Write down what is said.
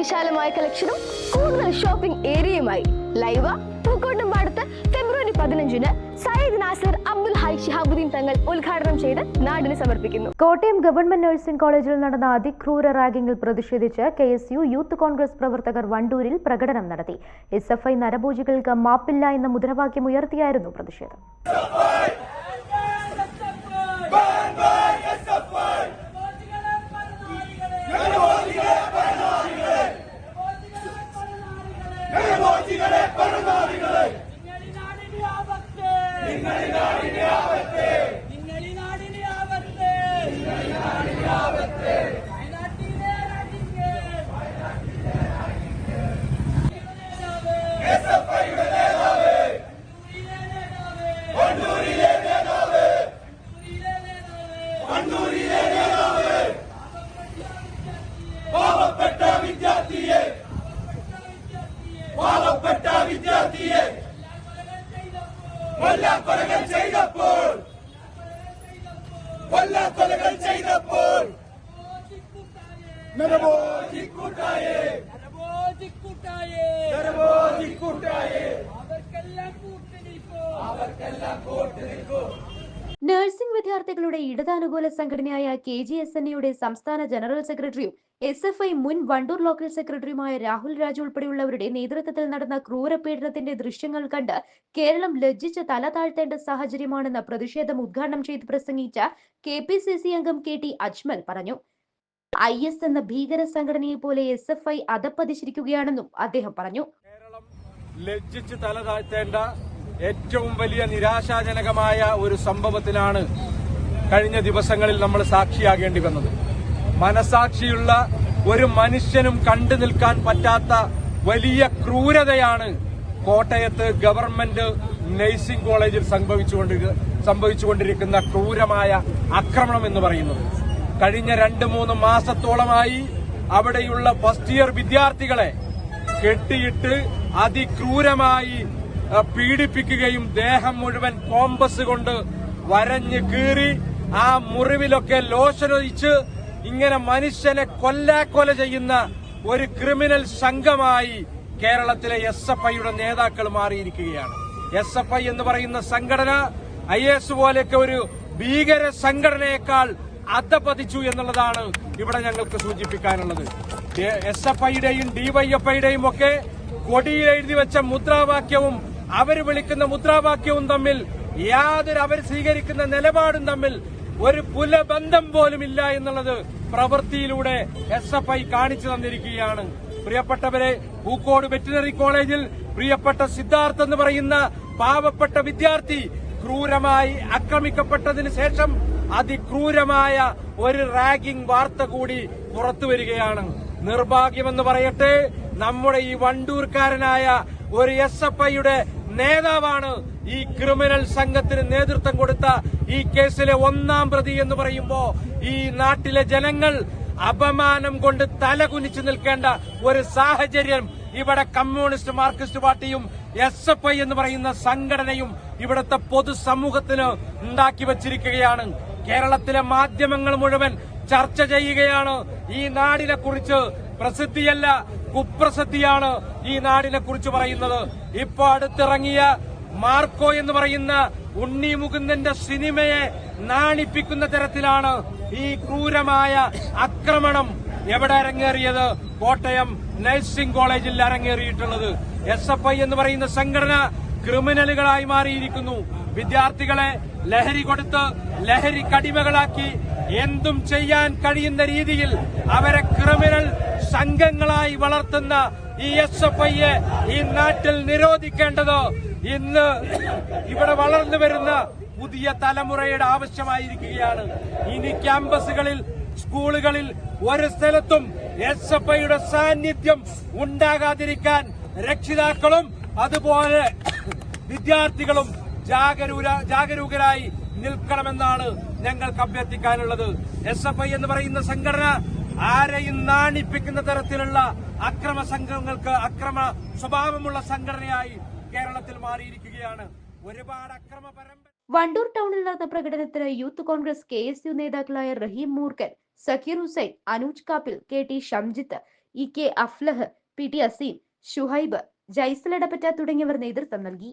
വിശാലമായ കളക്ഷനും കൂടുതൽ ഷോപ്പിംഗ് ഏരിയയുമായി ലൈവ പൂക്കോട്ടുംപാടത്ത് ഫെബ്രുവരി പതിനഞ്ചിന് സയ്യിദ് നാസർ അബ്ദുൽ ഹൈ ഷിഹാബുദ്ദീൻ തങ്ങൾ ഉദ്ഘാടനം ചെയ്ത് നാടിന് സമർപ്പിക്കുന്നു. കോട്ടയം ഗവൺമെന്റ് നഴ്സിംഗ് കോളേജിൽ നടന്ന അതിക്രൂര റാഗിംഗിൽ പ്രതിഷേധിച്ച് K S U youth Congress പ്രവർത്തകർ വണ്ടൂരിൽ പ്രകടനം നടത്തി. എസ് എഫ് ഐ നരഭോജികൾക്ക് മാപ്പില്ല എന്ന മുദ്രാവാക്യം ഉയർത്തിയായിരുന്നു പ്രതിഷേധം. നഴ്സിംഗ് വിദ്യാർത്ഥികളുടെ ഇടതാനുകൂല സംഘടനയായ കെ ജി എസ് എൻ യുടെ സംസ്ഥാന ജനറൽ സെക്രട്ടറിയും എസ് എഫ് ഐ മുൻ വണ്ടൂർ ലോക്കൽ സെക്രട്ടറിയുമായ രാഹുൽ രാജ് ഉൾപ്പെടെയുള്ളവരുടെ നേതൃത്വത്തിൽ നടന്ന ക്രൂരപീഡനത്തിന്റെ ദൃശ്യങ്ങൾ കണ്ട് കേരളം ലജ്ജിച്ച് തല താഴ്ത്തേണ്ട സാഹചര്യമാണെന്ന് പ്രതിഷേധം ഉദ്ഘാടനം ചെയ്ത് പ്രസംഗിച്ച കെ പി സി സി അംഗം കെ ടി അജ്മൽ പറഞ്ഞു. ഐ എസ് എന്ന ഭീകര സംഘടനയെ പോലെ എസ് എഫ് ഐ അധപ്പതിച്ചിരിക്കുകയാണെന്നും അദ്ദേഹം പറഞ്ഞു. ലജ്ജിച്ച് തല താഴ്ത്തേണ്ട ഏറ്റവും വലിയ നിരാശാജനകമായ ഒരു സംഭവത്തിനാണ് കഴിഞ്ഞ ദിവസങ്ങളിൽ നമ്മൾ സാക്ഷിയാകേണ്ടി വന്നത്. മനസാക്ഷിയുള്ള ഒരു മനുഷ്യനും കണ്ടു നിൽക്കാൻ പറ്റാത്ത വലിയ ക്രൂരതയാണ് കോട്ടയത്ത് ഗവൺമെന്റ് നഴ്സിംഗ് കോളേജിൽ സംഭവിച്ചുകൊണ്ടിരിക്കുന്ന ക്രൂരമായ ആക്രമണം എന്ന് പറയുന്നത്. കഴിഞ്ഞ രണ്ട് മൂന്ന് മാസത്തോളമായി അവിടെയുള്ള ഫസ്റ്റ് ഇയർ വിദ്യാർത്ഥികളെ കെട്ടിയിട്ട് അതിക്രൂരമായി പീഡിപ്പിക്കുകയും ദേഹം മുഴുവൻ കോമ്പസ് കൊണ്ട് വരഞ്ഞ് കീറി ആ മുറിവിലൊക്കെ ലോഷനൊഴിച്ച് ഇങ്ങനെ മനുഷ്യനെ കൊല്ലാക്കൊല ചെയ്യുന്ന ഒരു ക്രിമിനൽ സംഘമായി കേരളത്തിലെ എസ് എഫ് ഐയുടെ നേതാക്കൾ മാറിയിരിക്കുകയാണ്. എസ് എഫ് ഐ എന്ന് പറയുന്ന സംഘടന ഐ എസ് പോലെയൊക്കെ ഒരു ഭീകര സംഘടനയേക്കാൾ അധപതിച്ചു എന്നുള്ളതാണ് ഇവിടെ ഞങ്ങൾക്ക് സൂചിപ്പിക്കാനുള്ളത്. എസ് എഫ് ഐയുടെയും ഡിവൈഎഫ്ഐയുടെയും ഒക്കെ കൊടിയിൽ എഴുതി വെച്ച മുദ്രാവാക്യവും അവർ വിളിക്കുന്ന മുദ്രാവാക്യവും തമ്മിൽ യാതൊരു അവർ സ്വീകരിക്കുന്ന നിലപാടും തമ്മിൽ ഒരു പുലബന്ധം പോലും ഇല്ല എന്നുള്ളത് പ്രവൃത്തിയിലൂടെ എസ് എഫ് ഐ കാണിച്ചു തന്നിരിക്കുകയാണ്. പ്രിയപ്പെട്ടവരെ പൂക്കോട് വെറ്റിനറി കോളേജിൽ പ്രിയപ്പെട്ട സിദ്ധാർത്ഥ് എന്ന് പറയുന്ന പാവപ്പെട്ട വിദ്യാർത്ഥി ക്രൂരമായി ആക്രമിക്കപ്പെട്ടതിന് ശേഷം അതിക്രൂരമായ ഒരു റാഗിംഗ് വാർത്ത കൂടി പുറത്തു വരികയാണ്. നിർഭാഗ്യമെന്ന് പറയട്ടെ നമ്മുടെ ഈ വണ്ടൂർക്കാരനായ ഒരു എസ് എഫ് ഐയുടെ നേതാവാണ് ഈ ക്രിമിനൽ സംഘത്തിന് നേതൃത്വം കൊടുത്ത ഈ കേസിലെ ഒന്നാം പ്രതി എന്ന് പറയുമ്പോ ഈ നാട്ടിലെ ജനങ്ങൾ അപമാനം കൊണ്ട് തല കുനിച്ചു നിൽക്കേണ്ട ഒരു സാഹചര്യം ഇവിടെ കമ്മ്യൂണിസ്റ്റ് മാർക്സിസ്റ്റ് പാർട്ടിയും എസ് എഫ് ഐ എന്ന് പറയുന്ന സംഘടനയും ഇവിടുത്തെ പൊതുസമൂഹത്തിന് ഉണ്ടാക്കി വച്ചിരിക്കുകയാണ്. കേരളത്തിലെ മാധ്യമങ്ങൾ മുഴുവൻ ചർച്ച ചെയ്യുകയാണ്. ഈ നാടിനെ കുറിച്ച് പ്രസിദ്ധിയല്ല കുപ്രസിദ്ധിയാണ് ഈ നാടിനെ കുറിച്ച് പറയുന്നത്. ഇപ്പൊ അടുത്തിറങ്ങിയ മാർക്കോ എന്ന് പറയുന്ന ഉണ്ണി മുകുന്ദന്റെ സിനിമയെ നാണിപ്പിക്കുന്ന തരത്തിലാണ് ഈ ക്രൂരമായ ആക്രമണം എവിടെ അരങ്ങേറിയത്? കോട്ടയം നഴ്സിംഗ് കോളേജിൽ അരങ്ങേറിയിട്ടുള്ളത്. എസ് എഫ് ഐ എന്ന് പറയുന്ന സംഘടന ക്രിമിനലുകളായി മാറിയിരിക്കുന്നു. വിദ്യാർത്ഥികളെ ലഹരി കൊടുത്ത് ലഹരി കടിമകളാക്കി എന്തും ചെയ്യാൻ കഴിയുന്ന രീതിയിൽ അവരെ ക്രിമിനൽ സംഘങ്ങളായി വളർത്തുന്ന ഈ എസ് എഫ് ഐയെ ഈ നാട്ടിൽ നിരോധിക്കേണ്ടത് ഇന്ന് ഇവിടെ വളർന്നു വരുന്ന പുതിയ തലമുറയുടെ ആവശ്യമായിരിക്കുകയാണ്. ഇനി ക്യാമ്പസുകളിൽ സ്കൂളുകളിൽ ഒരു സ്ഥലത്തും എസ് എഫ് ഐയുടെ സാന്നിധ്യം ഉണ്ടാകാതിരിക്കാൻ രക്ഷിതാക്കളും അതുപോലെ വിദ്യാർത്ഥികളും ജാഗരൂര ജാഗരൂകരായി നിൽക്കണമെന്നാണ് ഞങ്ങൾക്ക് അഭ്യർത്ഥിക്കാനുള്ളത്. എസ് എഫ് ഐ എന്ന് പറയുന്ന സംഘടന ആരെയും നാണിപ്പിക്കുന്ന തരത്തിലുള്ള അക്രമ സംഘങ്ങൾക്ക് അക്രമ സ്വഭാവമുള്ള സംഘടനയായി കേരളത്തിൽ മാറിയിരിക്കുകയാണ്. ഒരുപാട് അക്രമ വണ്ടൂർ ടൗണിൽ നടന്ന പ്രകടനത്തിന് youth congress K S U നേതാക്കളായ Rahim Moorkan Sakkir Hussain Anooj Kappil K T Shamjith E K Aflah P T Azeem Shuhaib Jaisal Edappatta തുടങ്ങിയവർ നേതൃത്വം നൽകി.